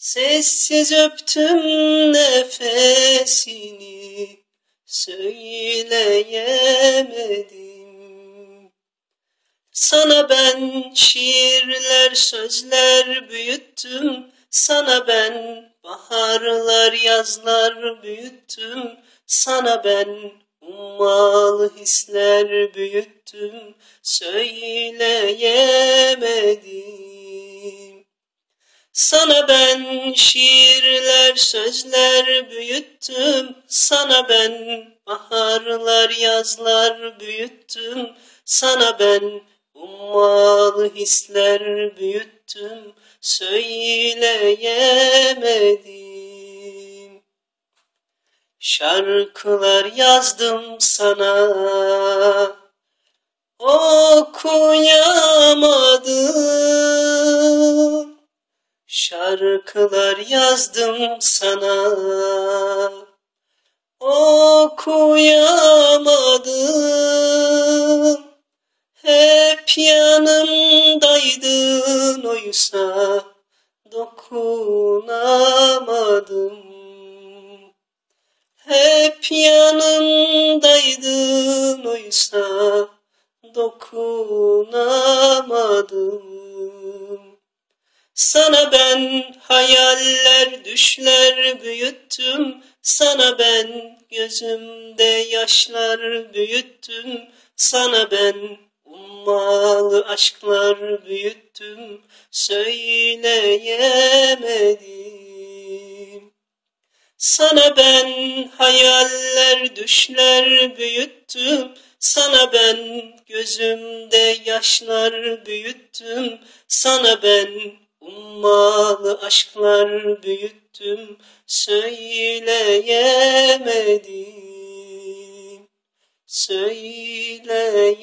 Sessiz öptüm nefesini Söyleyemedim. Sana ben şiirler sözler büyüttüm. Sana ben baharlar yazlar büyüttüm. Sana ben ummalı hisler büyüttüm. Söyleyemedim Sana ben şiirler sözler büyüttüm. Sana ben baharlar yazlar büyüttüm. Sana ben ummalı hisler büyüttüm. Söyleyemedim. Şarkılar yazdım sana. Okuyamadım Şarkılar yazdım sana. Okuyamadım. Hep yanımdaydın oysa dokunamadım. Hep yanımdaydın oysa dokunamadım Sana ben hayaller düşler büyüttüm. Sana ben gözümde yaşlar büyüttüm. Sana ben ummalı aşklar büyüttüm. Söyleyemedim. Sana ben hayaller düşler büyüttüm. Sana ben gözümde yaşlar büyüttüm. Sana ben ummalı aşklar büyüttüm Söyleyemedim. Söyleyemedim